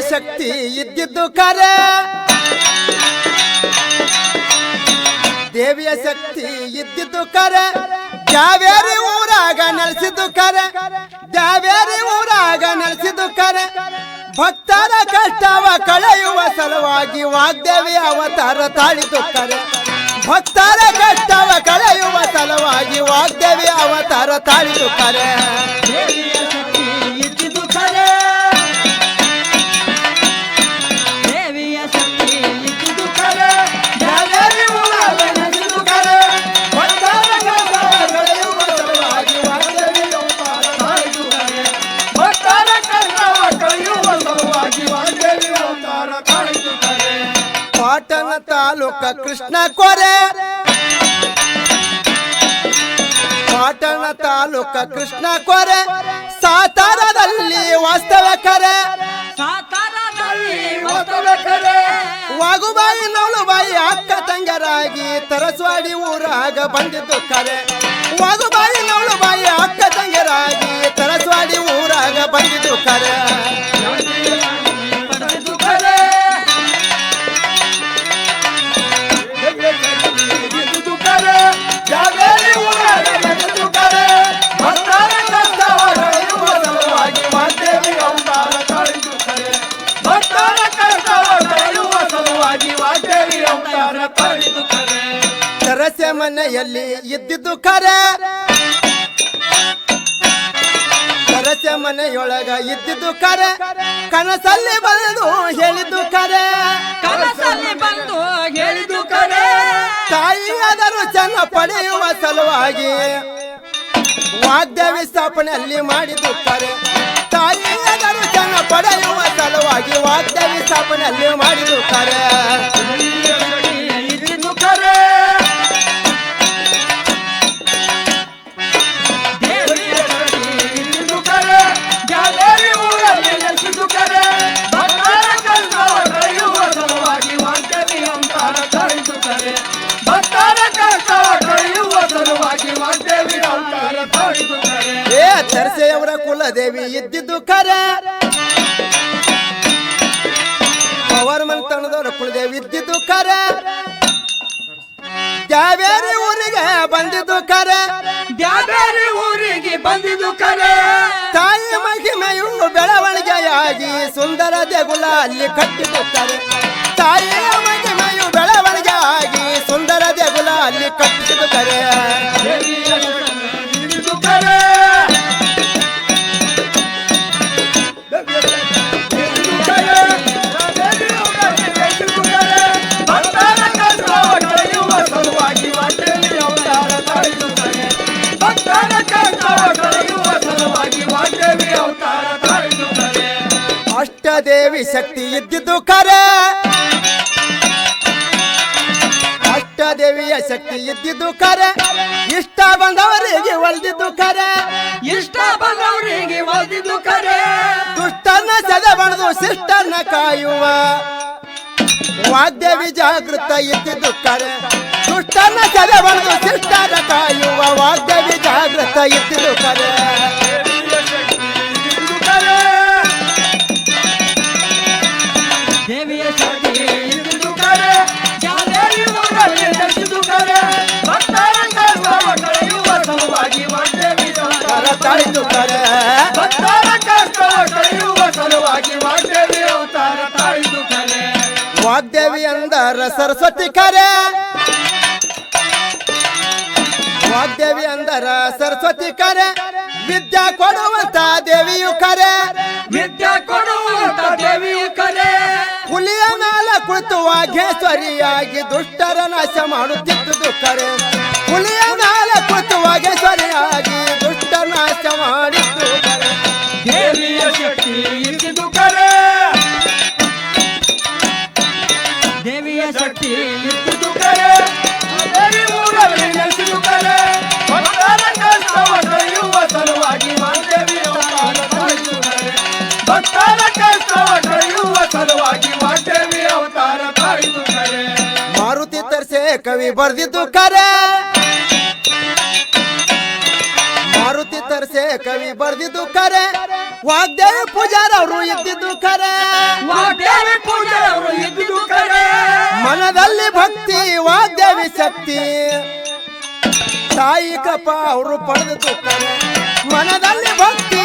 ಶಕ್ತಿ ಇದ್ದಿದ್ದು ಕರೆ. ದೇವಿಯ ಶಕ್ತಿ ಇದ್ದಿದ್ದು ಕರೆ. ಜಾವೇರಿ ಊರಾಗ ನೆಲೆಸಿದ್ದು ಕರೆ. ಜಾವೇರಿ ಊರಾಗ ನೆಲೆಸಿದ್ದು ಕರೆ. ಭಕ್ತರ ಕಷ್ಟವ ಕಳೆಯುವ ಸಲುವಾಗಿ ವಾಗ್ದೇವಿ ಅವತಾರ ತಾಳಿದ್ದು ಕರೆ. ಭಕ್ತರ ಕಷ್ಟವ ಕಳೆಯುವ ಸಲುವಾಗಿ ವಾಗ್ದೇವಿ ಅವತಾರ ತಾಳಿದ್ದು ಕರೆ. ಪಾಟಣ ತಾಲೂಕ ಕೃಷ್ಣ ಕೊರೆ. ಪಾಟಣ ತಾಲೂಕ ಕೃಷ್ಣ ಕೊರೆ. ಸಾತಾರದಲ್ಲಿ ವಾಸ್ತವ ಕರೆ. ವಾಗುಬಾಯಿ ನೋಳುಬಾಯಿ ಅಕ್ಕ ತಂಗರಾಗಿ ತರಸ್ವಾಡಿ ಊರಾಗ ಬಂದಿದ್ದು ಕರೆ. ವಾಗುಬಾಯಿ ನವಳುಬಾಯಿ ತರಸೆ ಮನೆಯಲ್ಲಿ ಇದ್ದಿದ್ದು ಕರೆ. ತರಸೆ ಮನೆಯೊಳಗ ಇದ್ದಿದ್ದು ಕರೆ. ಕನಸಲ್ಲಿ ಬಂದು ಹೇಳಿದ್ದು ಕರೆ. ಕನಸಲ್ಲಿ ಬಂದು ಹೇಳಿದ್ದು ಕರೆ. ತಾಯಿಯಾದರೂ ಜನ ಪಡೆಯುವ ಸಲುವಾಗಿ ವಾದ್ಯ ವಿಸ್ಥಾಪನೆಯಲ್ಲಿ ಮಾಡಿದ್ದು ಕರೆ. ತಾಯಿಯಾದರೂ ಜನ ಪಡೆಯುವ ಸಲುವಾಗಿ ವಾದ್ಯ ವಿಸ್ಥಾಪನೆಯಲ್ಲಿ ಮಾಡಿದ್ದು ಕರೆ. ಕುಲದೇವಿ ಇದ್ದಿದ್ದು ಕರೆ ಪವರ್ ಮಂತನದವರ ಕುಲದೇವಿ ಇದ್ದಿದ್ದು ಖರೆ. ದ್ಯಾವೇರಿ ಊರಿಗೆ ಬಂದಿದ್ದು ಕರೆ ದ್ಯಾವೇರಿ ಊರಿಗೆ ಬಂದಿದ್ದು ಕರೆ ತಾಯಿ ಮಹಿಮೆಯು ಬೆಳವಣಿಗೆಯಾಗಿ ಸುಂದರ ದೇಗುಲ ಅಲ್ಲಿ ಕಟ್ಟಿದ್ದು ಕರೆ ತಾಯಿಯ ಅಷ್ಟದೇವಿ ಶಕ್ತಿ ಇದ್ದಿದ್ದು ಕರೆ. ಅಷ್ಟದೇವಿಯ ಶಕ್ತಿ ಇದ್ದಿದ್ದು ಕರೆ. ಇಷ್ಟ ಬಂದವರಿಗೆ ಒಲ್ದಿದ್ದು ಕರೆ. ಇಷ್ಟ ಬಂದವರಿಗೆ ಒಲ್ದಿದ್ದು ಕರೆ. ದುಷ್ಟನ್ನ ಸದ ಬಣದು ಶಿಷ್ಟನ್ನ ಕಾಯುವ. ವಾದ್ಯವಿ ಜಾಗೃತ ಇದ್ದಿದ್ದು ಕರೆ. ದುಷ್ಟನ್ನ ಸದ ಬಣದು ಶಿಷ್ಟನ ಕಾಯುವ. ವಾದ್ಯವಿ ಜಾಗೃತ ಇದ್ದಿದ್ದು ಕರೆ. ಭಕ್ತರ ಕಷ್ಟವ ಕಳೆಯುವ ಸಲುವಾಗಿ ವಾಗ್ದೇವಿ ಅವತಾರ ಅಂದರ ಸರಸ್ವತಿ ಕರೆ. ವಾಗ್ದೇವಿ ಅಂದರ ಸರಸ್ವತಿ ಕರೆ. ವಿದ್ಯಾ ಕೊಡುವಂತ ದೇವಿಯು ಕರೆ. ವಿದ್ಯಾ ಕೊಡುವಂತ ದೇವಿಯು ಕರೆ. ಹುಲಿಯ ಮೇಲೆ ಕುಳಿತು ವಾಘೇಶ್ವರಿಯಾಗಿ ದುಷ್ಟರ ನಾಶ ಮಾಡುತ್ತಿದ್ದುದು ಕರೆ. ಹುಲಿಯ ಮೇಲೆ ಕುಳಿತು ವಾಘೇಶ್ವರಿಯಾಗಿ ಕವಿ ಬರ್ದಿದ್ದು ಕರೆ. ಮಾರುತಿ ತರ್ಸೆ ಕವಿ ಬರ್ದಿದ್ದು ಕರೆ. ವಾಗ್ದೇವಿ ಪೂಜಾರ ಅವರು ಎದ್ದಿದ್ದು ಕರೆ. ವಾಗ್ದೇವಿ ಪೂಜೆ ಅವರು ಇದ್ದುದು ಕರೆ. ಮನದಲ್ಲಿ ಭಕ್ತಿ ವಾಗ್ದೇವಿ ಶಕ್ತಿ. ತಾಯಿ ಕಪ ಅವರು ಪಡೆದು ಕರೆ. ಮನದಲ್ಲಿ ಭಕ್ತಿ